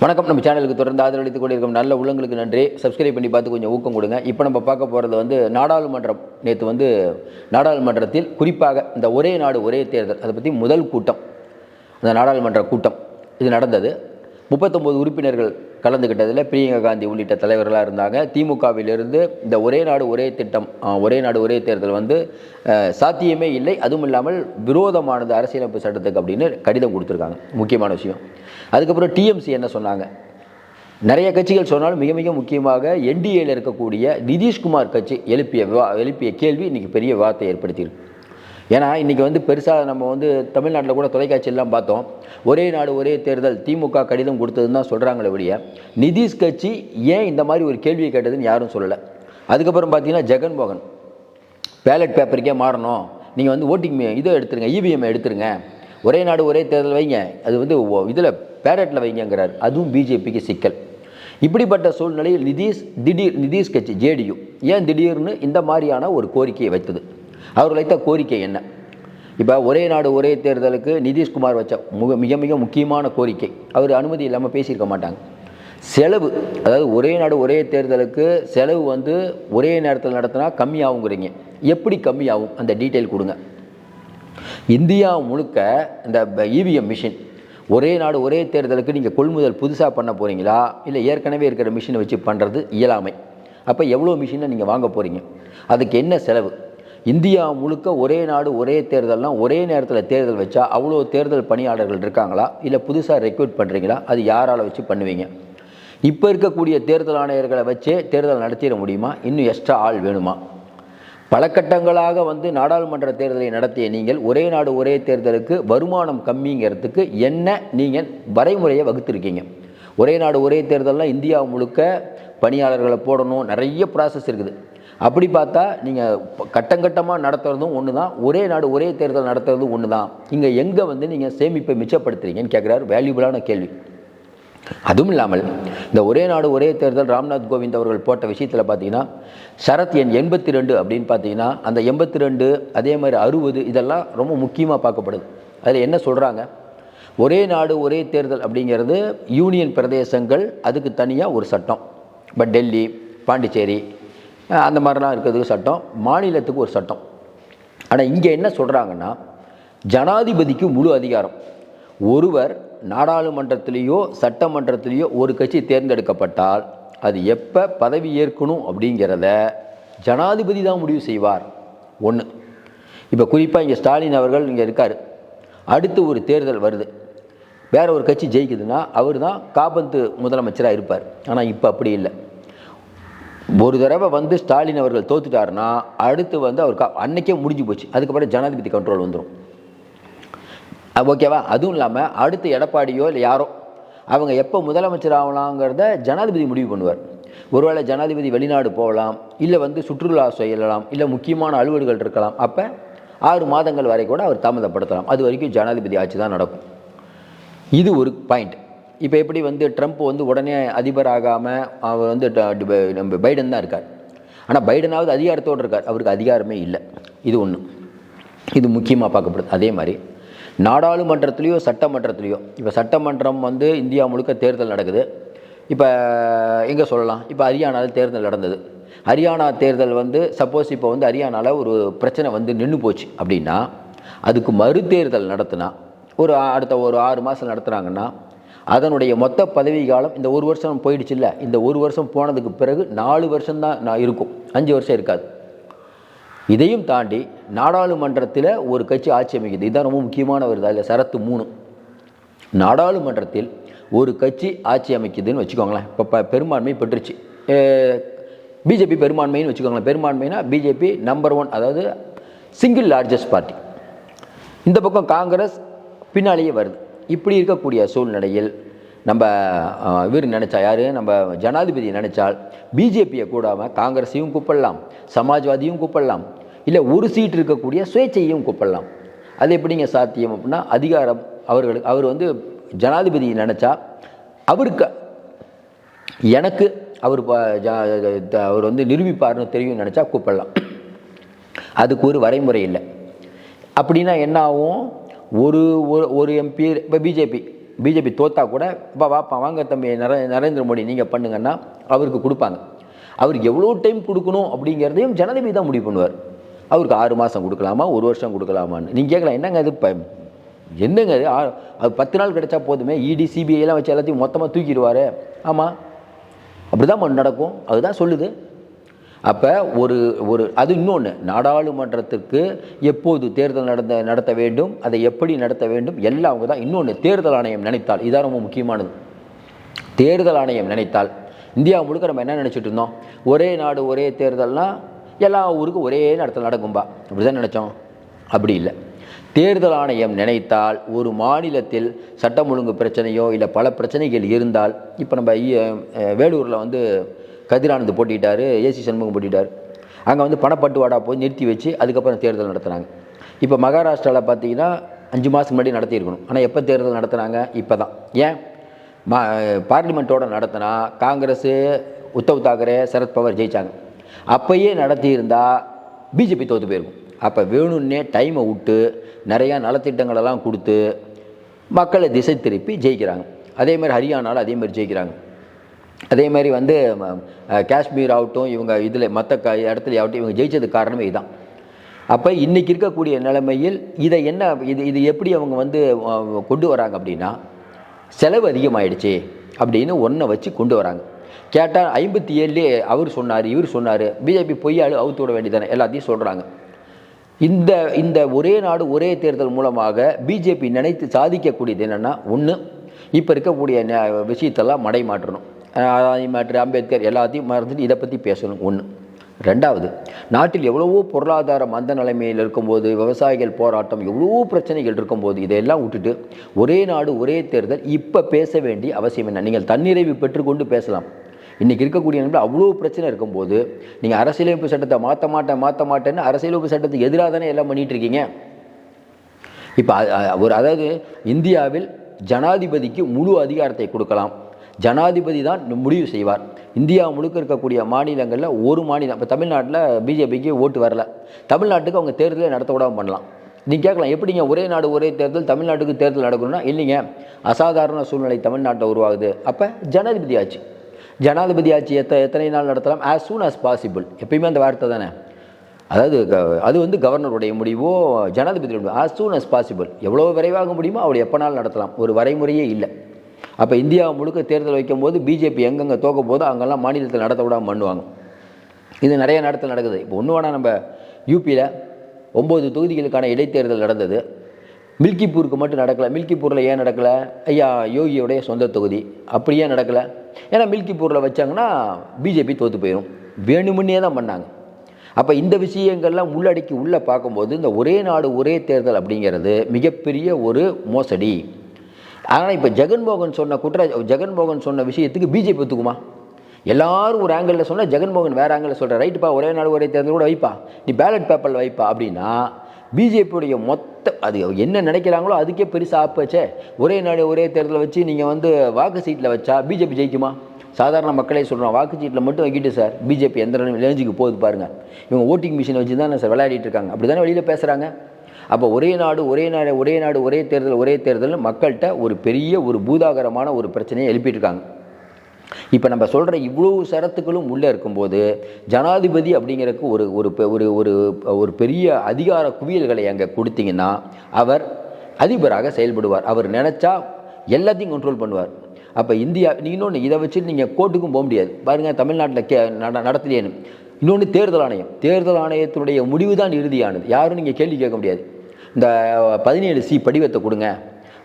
வணக்கம். நம்ம சேனலுக்கு தொடர்ந்து ஆதரவளித்துக் கொண்டிருக்கும் நல்ல உள்ளங்களுக்கு நன்றி. சப்ஸ்கிரைப் பண்ணி பார்த்து கொஞ்சம் ஊக்கம் கொடுங்க. இப்போ நம்ம பார்க்க போகிறது வந்து நாடாளுமன்றம். நேற்று வந்து நாடாளுமன்றத்தில் குறிப்பாக இந்த ஒரே நாடு ஒரே தேர்தல் அதை பற்றி முதல் கூட்டம். அந்த நாடாளுமன்ற கூட்டம். இது நடந்தது. முப்பத்தொம்போது உறுப்பினர்கள் கலந்துக்கிட்டதில் பிரியங்கா காந்தி உள்ளிட்ட தலைவர்களாக இருந்தாங்க. திமுகவிலிருந்து இந்த ஒரே நாடு ஒரே திட்டம் ஒரே நாடு ஒரே தேர்தல் வந்து சாத்தியமே இல்லை. அதுவும் இல்லாமல் விரோதமானது அரசியலமைப்பு சட்டத்துக்கு அப்படின்னு கடிதம் கொடுத்துருக்காங்க. முக்கியமான விஷயம். அதுக்கப்புறம் டிஎம்சி என்ன சொன்னாங்க? நிறைய கட்சிகள் சொன்னாலும் மிக மிக முக்கியமாக என்டிஏல இருக்கக்கூடிய நிதிஷ்குமார் கட்சி எழுப்பிய எழுப்பிய கேள்வி இன்றைக்கி பெரிய விவாதத்தை ஏற்படுத்தியிருக்கு. ஏன்னா இன்றைக்கி வந்து பெருசாக நம்ம வந்து தமிழ்நாட்டில் கூட தொலைக்காட்சியெல்லாம் பார்த்தோம். ஒரே நாடு ஒரே தேர்தல் திமுக கடிதம் கொடுத்ததுன்னு தான் சொல்கிறாங்களே ஒழிய நிதிஷ் கட்சி ஏன் இந்த மாதிரி ஒரு கேள்வியை கேட்டதுன்னு யாரும் சொல்லலை. அதுக்கப்புறம் பார்த்தீங்கன்னா ஜெகன்மோகன். பேலட் பேப்பருக்கே மாறணும். நீங்கள் வந்து ஓட்டிங் இதை எடுத்துருங்க இவிஎம் எடுத்துருங்க. ஒரே நாடு ஒரே தேர்தல் வைங்க. அது வந்து இதில் பேரட்டில் வைங்கங்கிறார். அதுவும் பிஜேபிக்கு சிக்கல். இப்படிப்பட்ட சூழ்நிலையில் நிதிஷ் திடீர் நிதிஷ் கட்சி ஜேடியு ஏன் திடீர்னு இந்த மாதிரியான ஒரு கோரிக்கையை வைத்தது? அவர் வைத்த கோரிக்கை என்ன? இப்போ ஒரே நாடு ஒரே தேர்தலுக்கு நிதிஷ்குமார் வச்ச மிக மிக மிக முக்கியமான கோரிக்கை. அவர் அனுமதி இல்லாமல் பேசியிருக்க மாட்டாங்க. செலவு அதாவது ஒரே நாடு ஒரே தேர்தலுக்கு செலவு வந்து ஒரே நேரத்தில் நடத்தினா கம்மியாகுங்கிறீங்க எப்படி கம்மியாகும் அந்த டீட்டெயில் கொடுங்க. இந்தியா முழுக்க இந்த இவிஎம் மிஷின் ஒரே நாடு ஒரே தேர்தலுக்கு நீங்கள் கொள்முதல் புதுசாக பண்ண போகிறீங்களா இல்லை ஏற்கனவே இருக்கிற மிஷினை வச்சு பண்ணுறது இயலாமை. அப்போ எவ்வளோ மிஷினை நீங்கள் வாங்க போகிறீங்க அதுக்கு என்ன செலவு? இந்தியா முழுக்க ஒரே நாடு ஒரே தேர்தல்னால் ஒரே நேரத்தில் தேர்தல் வச்சா அவ்வளோ தேர்தல் பணியாளர்கள் இருக்காங்களா? இல்லை புதுசாக ரெக்ரூட் பண்ணுறீங்களா அது யாரால் வச்சு பண்ணுவீங்க? இப்போ இருக்கக்கூடிய தேர்தல் ஆணையர்களை வச்சே தேர்தல் நடத்திட முடியுமா? இன்னும் எக்ஸ்ட்ரா ஆள் வேணுமா? பல கட்டங்களாக வந்து நாடாளுமன்ற தேர்தலை நடத்திய நீங்கள் ஒரே நாடு ஒரே தேர்தலுக்கு வருமானம் கம்மிங்கிறதுக்கு என்ன நீங்கள் வரைமுறையை வகுத்திருக்கீங்க? ஒரே நாடு ஒரே தேர்தல்லாம் இந்தியா முழுக்க பணியாளர்களை போடணும் நிறைய ப்ராசஸ் இருக்குது. அப்படி பார்த்தா நீங்கள் கட்டங்கட்டமாக நடத்துறதும் ஒன்று தான் ஒரே நாடு ஒரே தேர்தல் நடத்துறதும் ஒன்று தான் இங்கே எங்கே வந்து நீங்கள் சேமிப்பை மிச்சப்படுத்துறீங்கன்னு கேட்குறாரு வேல்யூபிளான கேள்வி. அதுவும் இல்லாமல் இந்த ஒரே நாடு ஒரே தேர்தல் ராம்நாத் கோவிந்த் அவர்கள் போட்ட விஷயத்தில் பார்த்தீங்கன்னா சரத் எண் எண்பத்தி ரெண்டு அப்படின்னு பார்த்தீங்கன்னா அந்த எண்பத்தி ரெண்டு அதே மாதிரி அறுபது இதெல்லாம் ரொம்ப முக்கியமாக பார்க்கப்படுது. அதில் என்ன சொல்கிறாங்க ஒரே நாடு ஒரே தேர்தல் அப்படிங்கிறது யூனியன் பிரதேசங்கள் அதுக்கு தனியாக ஒரு சட்டம். இப்போ டெல்லி பாண்டிச்சேரி அந்த மாதிரிலாம் இருக்கிறதுக்கு சட்டம். மாநிலத்துக்கு ஒரு சட்டம். ஆனால் இங்கே என்ன சொல்கிறாங்கன்னா ஜனாதிபதிக்கு முழு அதிகாரம். ஒருவர் நாடாளுமன்றத்திலேயோ சட்டமன்றத்திலேயோ ஒரு கட்சி தேர்ந்தெடுக்கப்பட்டால் அது எப்போ பதவி ஏற்கணும் அப்படிங்கிறத ஜனாதிபதி தான் முடிவு செய்வார். ஒன்று இப்போ குறிப்பாக இங்கே ஸ்டாலின் அவர்கள் இங்கே இருக்கார். அடுத்து ஒரு தேர்தல் வருது. வேற ஒரு கட்சி ஜெயிக்குதுன்னா அவர் தான் காபந்து முதலமைச்சராக இருப்பார். ஆனால் இப்போ அப்படி இல்லை. ஒரு தடவை வந்து ஸ்டாலின் அவர்கள் தோத்துட்டாருன்னா அடுத்து வந்து அவர் அன்னைக்கே முடிஞ்சு போச்சு. அதுக்கப்புறம் ஜனாதிபதி கண்ட்ரோல் வந்துடும் ஓகேவா அதுவும் இல்லாமல் அடுத்து எடப்பாடியோ இல்லை யாரோ அவங்க எப்போ முதலமைச்சர் ஆகலாங்கிறத ஜனாதிபதி முடிவு பண்ணுவார். ஒருவேளை ஜனாதிபதி வெளிநாடு போகலாம் இல்லை வந்து சுற்றுலா செய்யலாம் இல்லை முக்கியமான அலுவல்கள் இருக்கலாம் அப்போ ஆறு மாதங்கள் வரை கூட அவர் தாமதப்படுத்தலாம். அது வரைக்கும் ஜனாதிபதி ஆட்சி தான் நடக்கும். இது ஒரு பாயிண்ட் இப்போ எப்படி வந்து ட்ரம்ப் வந்து உடனே அதிபர் ஆகாமல் அவர் வந்து நம்ம பைடன் தான் இருக்கார். ஆனால் பைடனாவது அதிகாரத்தோடு இருக்கார். அவருக்கு அதிகாரமே இல்லை. இது ஒன்று இது முக்கியமாக பார்க்கப்படுது. அதே மாதிரி நாடாளுமன்றத்துலேயோ சட்டமன்றத்துலேயோ இப்போ சட்டமன்றம் வந்து இந்தியா முழுக்க தேர்தல் நடக்குது. இப்போ எங்கே சொல்லலாம்? இப்போ ஹரியானாவில் தேர்தல் நடந்தது. ஹரியானா தேர்தல் வந்து சப்போஸ் இப்போ வந்து ஹரியானாவில் ஒரு பிரச்சனை வந்து நின்று போச்சு அப்படின்னா அதுக்கு மறுதேர்தல் நடத்தினா ஒரு அடுத்த ஒரு ஆறு மாதம் நடத்துகிறாங்கன்னா அதனுடைய மொத்த பதவி காலம் இந்த ஒரு வருஷம் போயிடுச்சுல்ல இந்த ஒரு வருஷம் போனதுக்கு பிறகு நாலு வருஷம்தான் நான் இருக்கும். அஞ்சு வருஷம் இருக்காது. இதையும் தாண்டி நாடாளுமன்றத்தில் ஒரு கட்சி ஆட்சி அமைக்குது. இதுதான் ரொம்ப முக்கியமான வருது அதில் சரத்து மூணு. நாடாளுமன்றத்தில் ஒரு கட்சி ஆட்சி அமைக்குதுன்னு வச்சுக்கோங்களேன். இப்போ ப பெரும்பான்மை பெற்றுச்சு. பிஜேபி பெரும்பான்மைன்னு வச்சுக்கோங்களேன். பெரும்பான்மைனா பிஜேபி நம்பர் ஒன் அதாவது சிங்கிள் லார்ஜஸ்ட் பார்ட்டி இந்த பக்கம் காங்கிரஸ் பின்னாலேயே வருது. இப்படி இருக்கக்கூடிய சூழ்நிலையில் நம்ம இவர் நினச்சா யார்? நம்ம ஜனாதிபதி நினச்சால் பிஜேபியை கூடாமல் காங்கிரஸையும் கூப்பிடலாம் சமாஜ்வாதியும் கூப்பிடலாம் இல்லை ஒரு சீட் இருக்கக்கூடிய சுயேட்சையும் கூப்பிடலாம். அது எப்படிங்க சாத்தியம் அப்படின்னா அதிகாரம் அவர்களுக்கு அவர் வந்து ஜனாதிபதி நினச்சா அவருக்கு எனக்கு அவர் ப- த- அவர் வந்து நிரூபிப்பார்னு தெரியும் நினச்சா கூப்பிடலாம். அதுக்கு ஒரு வரைமுறை இல்லை. அப்படின்னா என்ன ஆகும்? ஒரு ஒரு- ஒரு எம்பி இப்போ பிஜேபி பிஜேபி தோத்தா கூட இப்போ வாப்பா வாங்க தம்பி நர நரேந்திர மோடி நீங்கள் பண்ணுங்கன்னா அவருக்கு கொடுப்பாங்க. அவருக்கு எவ்வளோ டைம் கொடுக்கணும் அப்படிங்கிறதையும் ஜனாதிபதி தான் முடிவு பண்ணுவார். அவருக்கு ஆறு மாதம் கொடுக்கலாமா ஒரு வருஷம் கொடுக்கலாமான்னு? நீங்கள் கேட்கலாம் என்னங்க அது இப்போ என்னங்க அது அது பத்து நாள் கிடைச்சா போதுமே இடி சிபிஐலாம் வச்சு எல்லாத்தையும் மொத்தமாக தூக்கிடுவார். ஆமாம் அப்படி தான் நடக்கும். அதுதான் சொல்லுது. அப்போ ஒரு ஒரு அது இன்னொன்று நாடாளுமன்றத்திற்கு எப்போது தேர்தல் நடந்த நடத்த வேண்டும் அதை எப்படி நடத்த வேண்டும் எல்லாம் அவங்க தான் இன்னொன்று தேர்தல் ஆணையம் நினைத்தால் இதான் ரொம்ப முக்கியமானது. தேர்தல் ஆணையம் நினைத்தால் இந்தியா முழுக்க நம்ம என்ன நினச்சிட்டு இருந்தோம்? ஒரே நாடு ஒரே தேர்தல்னால் எல்லா ஊருக்கும் ஒரே நேரத்தில் நடக்கும்பா. அப்படி தான் நினச்சோம். அப்படி இல்லை. தேர்தல் ஆணையம் நினைத்தால் ஒரு மாநிலத்தில் சட்டம் ஒழுங்கு பிரச்சனையோ இல்லை பல பிரச்சனைகள் இருந்தால் இப்போ நம்ம வேலூரில் வந்து கதிரானந்த் போட்டிட்டாரு ஏசி சண்முகம் போட்டிட்டார் அங்கே வந்து பணப்பட்டுவாடா போய் நிறுத்தி வச்சு அதுக்கப்புறம் தேர்தல் நடத்துனாங்க. இப்போ மகாராஷ்டிராவில் பார்த்தீங்கன்னா அஞ்சு மாதத்துக்கு முன்னாடி நடத்தியிருக்கணும். ஆனால் எப்போ தேர்தல் நடத்துனாங்க? இப்போ தான் ஏன்? மா பார்லிமெண்ட்டோடு நடத்தினா காங்கிரஸு உத்தவ் தாக்கரே சரத்பவார் ஜெயித்தாங்க அப்போயே நடத்தியிருந்தால் பிஜேபி தோற்று போயிருக்கும். அப்போ வேணும்னே டைமை விட்டு நிறையா நலத்திட்டங்களெல்லாம் கொடுத்து மக்களை திசை திருப்பி ஜெயிக்கிறாங்க. அதே மாதிரி ஹரியானாவில் அதே மாதிரி ஜெயிக்கிறாங்க. அதே மாதிரி வந்து காஷ்மீர் ஆகட்டும் இவங்க இதில் மற்ற க இடத்துல ஆகட்டும் இவங்க ஜெயிச்சதுக்கு காரணமே இதுதான் அப்போ இன்றைக்கி இருக்கக்கூடிய நிலைமையில் இதை என்ன இது இது எப்படி அவங்க வந்து கொண்டு வராங்க அப்படின்னா செலவு அதிகமாகிடுச்சு அப்படின்னு ஒன்றை வச்சு கொண்டு வராங்க. கேட்டால் ஐம்பத்தி ஏழுலேயே அவர் சொன்னார் இவர் சொன்னார் பிஜேபி பொய்யாளு அவுத்து விட வேண்டியதானே எல்லாத்தையும் சொல்கிறாங்க இந்த இந்த ஒரே நாடு ஒரே தேர்தல் மூலமாக பிஜேபி நினைத்து சாதிக்கக்கூடியது என்னென்னா ஒன்று இப்போ இருக்கக்கூடிய விஷயத்தெல்லாம் மடை மாற்றணும். மாற்று அம்பேத்கர் எல்லாத்தையும் மறந்துட்டு இதை பற்றி பேசணும். ஒன்று ரெண்டாவது நாட்டில் எவ்வளவோ பொருளாதார மந்த நிலைமையில் இருக்கும்போது விவசாயிகள் போராட்டம் எவ்வளவோ பிரச்சனைகள் இருக்கும்போது இதையெல்லாம் விட்டுட்டு ஒரே நாடு ஒரே தேர்தல் இப்போ பேச வேண்டிய அவசியம் என்ன? நீங்கள் தன்னிறைவு பெற்றுக்கொண்டு பேசலாம். இன்றைக்கி இருக்கக்கூடிய நிலைமையில் அவ்வளோ பிரச்சனை இருக்கும்போது நீங்கள் அரசியலமைப்பு சட்டத்தை மாற்ற மாட்டேன் மாற்ற மாட்டேன்னு அரசியலமைப்பு சட்டத்துக்கு எதிராக தானே எல்லாம் பண்ணிகிட்டு இருக்கீங்க? இப்போ ஒரு அதாவது இந்தியாவில் ஜனாதிபதிக்கு முழு அதிகாரத்தை கொடுக்கலாம். ஜனாதிபதி தான் முடிவு செய்வார். இந்தியா முழுக்க இருக்கக்கூடிய மாநிலங்களில் ஒரு மாநிலம் இப்போ தமிழ்நாட்டில் பிஜேபிக்கு ஓட்டு வரல. தமிழ்நாட்டுக்கு அவங்க தேர்தலே நடத்த பண்ணலாம். நீங்கள் கேட்கலாம் எப்படிங்க ஒரே நாடு ஒரே தேர்தல் தமிழ்நாட்டுக்கு தேர்தல் நடக்கணும்னா இல்லைங்க. அசாதாரண சூழ்நிலை தமிழ்நாட்டில் உருவாகுது. அப்போ ஜனாதிபதி ஆட்சி. ஜனாதிபதி ஆட்சி எத்த எத்தனை நாள் நடத்தலாம்? ஆஸ் சூன் ஆஸ் பாசிபிள் எப்பயுமே அந்த வார்த்தை தானே. அதாவது க- அது வந்து கவர்னருடைய முடிவோ ஜனாதிபதியுடைய முடிவோ. As சூன் as பாசிபிள் எவ்வளோ விரைவாக முடியுமோ அவள் நாள் நடத்தலாம்? ஒரு வரைமுறையே இல்லை. அப்போ இந்தியா முழுக்க தேர்தல் வைக்கும்போது பிஜேபி எங்கெங்கே தோக்க போதோ அங்கெல்லாம் மாநிலத்தில் நடத்த விடாமல் பண்ணுவாங்க. இது நிறைய நடத்தல் நடக்குது. இப்போ ஒன்று வேணால் நம்ம யூபியில் ஒம்பது தொகுதிகளுக்கான இடைத்தேர்தல் நடந்தது. மில்கிப்பூருக்கு மட்டும் நடக்கலை. மில்கிப்பூரில் ஏன் நடக்கலை? ஐயா யோகியோடைய சொந்த தொகுதி. அப்படியே நடக்கலை? ஏன்னா மில்கிப்பூரில் வச்சாங்கன்னா பிஜேபி தோற்று போயிடும் வேணுமுன்னே தான் பண்ணாங்க. அப்போ இந்த விஷயங்கள்லாம் உள்ளடக்கி உள்ளே பார்க்கும்போது இந்த ஒரே நாடு ஒரே தேர்தல் அப்படிங்கிறது மிகப்பெரிய ஒரு மோசடி. ஆனால் இப்போ ஜெகன்மோகன் சொன்ன குற்ற ஜெகன்மோகன் சொன்ன விஷயத்துக்கு பிஜேபி ஒத்துக்குமா? எல்லாரும் ஒரு ஆங்கிளில் சொன்னால் ஜெகன்மோகன் வேறு ஆங்கிளில் சொல்கிற ரைட்டுப்பா ஒரே நாள் ஒரே தேர்தல் கூட வைப்பா. நீ பேலட் பேப்பரில் வைப்பா அப்படின்னா பிஜேபியுடைய மொத்த அது என்ன நினைக்கிறாங்களோ அதுக்கே பெருசாக ஆப்பச்சே. ஒரே நாடு ஒரே தேர்தலில் வச்சு நீங்கள் வந்து வாக்கு சீட்டில் வச்சா பிஜேபி ஜெயிக்குமா? சாதாரண மக்களே சொல்கிறோம் வாக்கு சீட்டில் மட்டும் வைக்கிட்டு சார் பிஜேபி எந்த ரேஞ்சுக்கு போகுது பாருங்கள் இவங்க ஓட்டிங் மிஷினை வச்சு தான் சார் விளையாடிட்டு இருக்காங்க. அப்படி தானே வெளியில் பேசுகிறாங்க அப்போ ஒரே நாடு ஒரே நாடு ஒரே நாடு ஒரே தேர்தல் ஒரே தேர்தல் மக்கள்கிட்ட ஒரு பெரிய ஒரு பூதாகரமான ஒரு பிரச்சனையை எழுப்பிட்டுருக்காங்க. இப்போ நம்ம சொல்கிற இவ்வளோ சரத்துக்களும் உள்ளே இருக்கும்போது ஜனாதிபதி அப்படிங்கிறக்கு ஒரு ஒரு பெ- ஒரு ஒரு ஒரு பெரிய அதிகார குவியல்களை அங்கே கொடுத்தீங்கன்னா அவர் அதிபராக செயல்படுவார். அவர் நினச்சா எல்லாத்தையும் கண்ட்ரோல் பண்ணுவார். அப்போ இந்தியா இன்னொன்று இதை வச்சு நீங்கள் கோர்ட்டுக்கும் போக முடியாது. பாருங்கள் தமிழ்நாட்டில் கே நட இன்னொன்று தேர்தல் ஆணையம். தேர்தல் ஆணையத்தினுடைய முடிவு தான் இறுதியானது. யாரும் நீங்கள் கேள்வி கேட்க முடியாது. இந்த பதினேழு சி படிவத்தை கொடுங்க.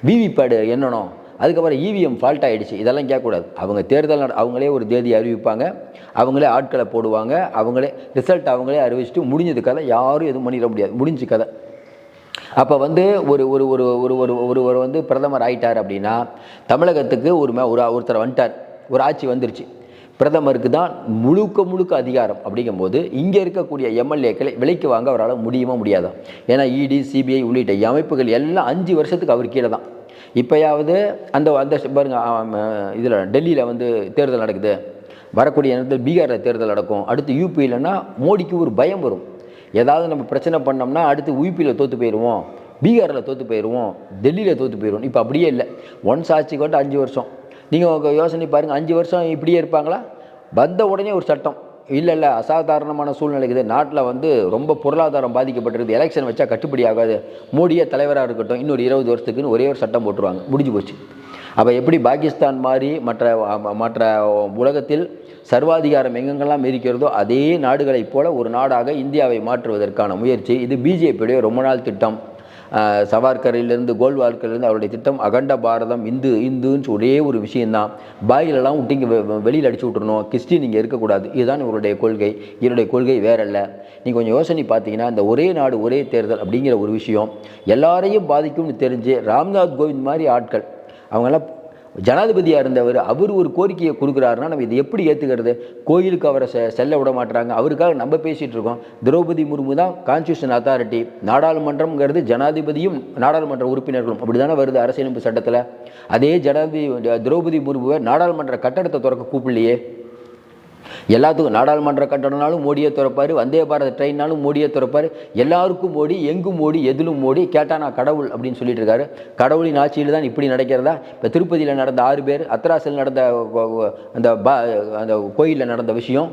விவிபேடு என்னணும் அதுக்கப்புறம் இவிஎம் ஃபால்ட் ஆகிடுச்சு இதெல்லாம் கேட்கக்கூடாது. அவங்க தேர்தல் அவங்களே ஒரு தேதி அறிவிப்பாங்க. அவங்களே ஆட்களை போடுவாங்க. அவங்களே ரிசல்ட் அவங்களே அறிவிச்சிட்டு முடிஞ்சது கதை. யாரும் எதுவும் பண்ணிட முடியாது. முடிஞ்சு கதை. அப்போ வந்து ஒரு ஒரு ஒரு ஒரு ஒரு ஒரு ஒரு வந்து பிரதமர் ஆயிட்டார் அப்படின்னா தமிழகத்துக்கு ஒரு மே- ஒரு ஒருத்தர் வந்துட்டார். ஒரு ஆட்சி வந்துருச்சு. பிரதமருக்கு தான் முழுக்க முழுக்க அதிகாரம் அப்படிங்கும்போது இங்கே இருக்கக்கூடிய எம்எல்ஏக்களை விலைக்கு வாங்க அவரால் முடியுமா முடியாதா? ஏன்னா இடி சிபிஐ உள்ளிட்ட அமைப்புகள் எல்லாம் அஞ்சு வருஷத்துக்கு அவர் கீழே தான். இப்போயாவது அந்த அந்த பாருங்க இதில் டெல்லியில் வந்து தேர்தல் நடக்குது. வரக்கூடிய நேரத்தில் பீகாரில் தேர்தல் நடக்கும். அடுத்து யூபியிலன்னா மோடிக்கு ஒரு பயம் வரும். ஏதாவது நம்ம பிரச்சனை பண்ணோம்னா அடுத்து யூபியில் தோற்று போயிடுவோம் பீகாரில் தோற்று போயிடுவோம் டெல்லியில் தோற்று போயிடுவோம் இப்போ அப்படியே இல்லை. ஒன்ஸ் ஆட்சிக்கு கொண்டு அஞ்சு வருஷம். நீங்கள் யோசனை பாருங்கள் அஞ்சு வருஷம் இப்படியே இருப்பாங்களா? வந்த உடனே ஒரு சட்டம். இல்லை இல்லை அசாதாரணமான சூழ்நிலை இருக்குது. நாட்டில் வந்து ரொம்ப பொருளாதாரம் பாதிக்கப்பட்டிருக்குது. எலெக்ஷன் வச்சா கட்டுப்படி ஆகாது. மோடியே தலைவராக இருக்கட்டும். இன்னொரு இருபது வருஷத்துக்குன்னு ஒரே ஒரு சட்டம் போட்டுருவாங்க. முடிஞ்சு போச்சு. அப்போ எப்படி பாகிஸ்தான் மாதிரி மற்ற மற்ற உலகத்தில் சர்வாதிகாரம் எங்கெங்கெல்லாம் இருக்கிறதோ அதே நாடுகளைப் போல ஒரு நாடாக இந்தியாவை மாற்றுவதற்கான முயற்சி. இது பிஜேபியுடைய ரொம்ப நாள் திட்டம். சவார்கரிலிருந்து கோல்வால்கரிலிருந்து அவருடைய திட்டம் அகண்ட பாரதம் இந்து இந்துன்னு ஒரே ஒரு விஷயந்தான் பாயிலெல்லாம் விட்டிங்க வெளியில் அடிச்சு விட்டுறணும். கிறிஸ்டின் இங்கே இருக்கக்கூடாது. இதுதான் இவருடைய கொள்கை. இவருடைய கொள்கை வேற இல்லை நீங்கள் கொஞ்சம் யோசனை பார்த்தீங்கன்னா இந்த ஒரே நாடு ஒரே தேர்தல் அப்படிங்கிற ஒரு விஷயம் எல்லாரையும் பாதிக்கும்னு தெரிஞ்சு ராம்நாத் கோவிந்த் மாதிரி ஆட்கள் அவங்கெல்லாம் ஜனாதிபதியாக இருந்தவர் அவர் ஒரு கோரிக்கையை கொடுக்குறாருன்னா நம்ம இதை எப்படி ஏற்றுக்கிறது கோயிலுக்கு அவரை செ செல்ல விட மாட்டுறாங்க அவருக்காக நம்ம பேசிகிட்டு இருக்கோம். திரௌபதி முர்மு தான் கான்ஸ்டியூஷன் அத்தாரிட்டி நாடாளுமன்றம்ங்கிறது ஜனாதிபதியும் நாடாளுமன்ற உறுப்பினர்களும். அப்படி தானே வருது அரசியலமைப்பு சட்டத்தில்? அதே ஜனாதிபதி திரௌபதி முர்முவை நாடாளுமன்ற கட்டடத்தை திறக்க கூப்பிடலையே. எல்லாத்துக்கும் நாடாளுமன்ற கட்டணம்னாலும் மோடியை திறப்பார் வந்தே பாரத் ட்ரெயின்னாலும் மோடியை திறப்பார் எல்லாருக்கும் மோடி எங்கும் மோடி எதிலும் மோடி கேட்டால் நான் கடவுள் அப்படின்னு சொல்லிட்டு இருக்காரு கடவுளின் ஆட்சியில் தான் இப்படி நடக்கிறதா? இப்போ திருப்பதியில் நடந்த ஆறு பேர் அத்ராசில் நடந்த அந்த பா அந்த கோயிலில் நடந்த விஷயம்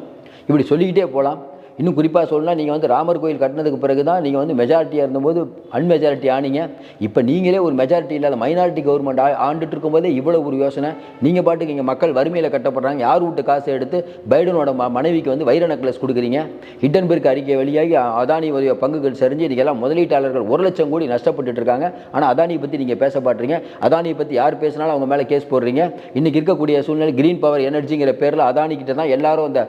இப்படி சொல்லிக்கிட்டே போகலாம் இன்னும் குறிப்பாக சொல்லலாம் நீங்கள் வந்து ராமர் கோயில் கட்டினதுக்கு பிறகு தான் நீங்கள் வந்து மெஜாரிட்டியாக இருந்தபோது அன்மெஜாரிட்டி ஆனீங்க. இப்போ நீங்களே ஒரு மெஜாரிட்டி இல்லாத மைனாரிட்டி கவர்மெண்ட் ஆ ஆண்டுட்டு இருக்கும்போதே இவ்வளோ ஒரு யோசனை. நீங்கள் பாட்டுக்கு இங்கே மக்கள் வறுமையில் கட்டப்படுறாங்க. யார் வீட்டு காசை எடுத்து பைடனோட ம மனைவிக்கு வந்து வைர நெக்லஸ் கொடுக்குறீங்க? ஹிட்டன்பர்க் அறிக்கை வெளியாகி அதானி உடைய பங்குகள் சரிஞ்சு இதுக்கெல்லாம் முதலீட்டாளர்கள் ஒரு லட்சம் கோடி நஷ்டப்பட்டு இருக்காங்க. ஆனால் அதானியை பற்றி நீங்கள் பேச பாட்டுறீங்க அதானியை பற்றி யார் பேசினாலும் அவங்க மேலே கேஸ் போடுறீங்க. இன்றைக்கி இருக்கக்கூடிய சூழ்நிலை கிரீன் பவர் எனர்ஜிங்கிற பேரில் அதானி கிட்ட தான் எல்லாரும் அந்த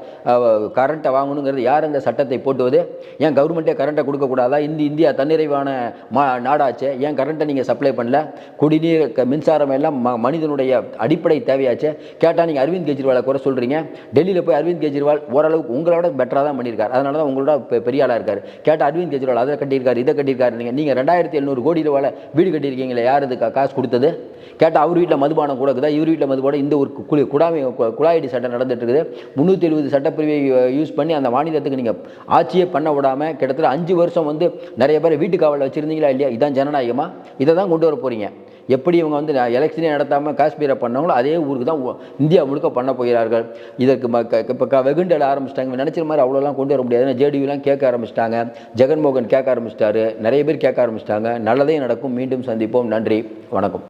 கரண்ட்டை வாங்கணுங்கிறது யார் அந்த சட்டத்தை போட்டுவது? ஏன் கவர்மெண்ட்டே கரண்ட்டை கொடுக்கக்கூடாதா? இந்த இந்தியா தன்னிறைவான மா நாடாச்சே. ஏன் கரண்ட்டை நீங்கள் சப்ளை பண்ணல? குடிநீர் மின்சாரம் எல்லாம் ம மனிதனுடைய அடிப்படை தேவையாச்சே. கேட்டால் நீங்கள் அரவிந்த் கெஜ்ரிவாலை குறை சொல்கிறீங்க டெல்லியில் போய் அரவிந்த் கெஜ்ரிவால் ஓரளவுக்கு உங்களோட பெட்டராக தான் பண்ணியிருக்காரு. அதனால தான் உங்களோட பெ- பெரிய ஆளாக இருக்கார். கேட்டால் அரவிந்த் கெஜ்ரிவால் அதை கட்டியிருக்காரு இதை கட்டியிருக்காரு நீங்கள் நீங்கள் ரெண்டாயிரத்தி எழுநூறு கோடி ரூபாயில் வீடு கட்டியிருக்கீங்களே யார் இதுக்கு காசு கொடுத்தது? கேட்டால் அவர் வீட்டில் மதுபானம் கூடக்குதா இவர் வீட்டில் மதுபானம் இந்த ஒரு குழி குடாமி குழாயடி சட்டம் நடந்துட்டு இருக்குது. முந்நூற்றி எழுபது சட்டப்பிரிவை யூஸ் பண்ணி அந்த மாநிலத்துக்கு நீங்கள் ஆட்சியே பண்ண விடாமல் கிட்டத்தட்ட அஞ்சு வருஷம் வந்து நிறைய பேர் வீட்டு காவலில் வச்சுருந்தீங்களா இல்லையா? இதான் ஜனநாயகமாக இதை தான் கொண்டு வர போகிறீங்க எப்படி இவங்க வந்து எலெக்ஷனே நடத்தாமல் காஷ்மீரை பண்ணவங்களோ அதே ஊருக்கு தான் இந்தியா முழுக்க பண்ண போகிறார்கள். இதற்கு இப்போ வெகுண்டல் ஆரம்பிச்சிட்டாங்க. நினச்ச மாதிரி அவ்வளோலாம் கொண்டு வர முடியாது. ஜேடியூலாம் கேட்க ஆரம்பிச்சிட்டாங்க. ஜெகன்மோகன் கேட்க ஆரம்பிச்சிட்டாரு. நிறைய பேர் கேட்க ஆரம்பிச்சிட்டாங்க. நல்லதே நடக்கும். மீண்டும் சந்திப்போம். நன்றி. வணக்கம்.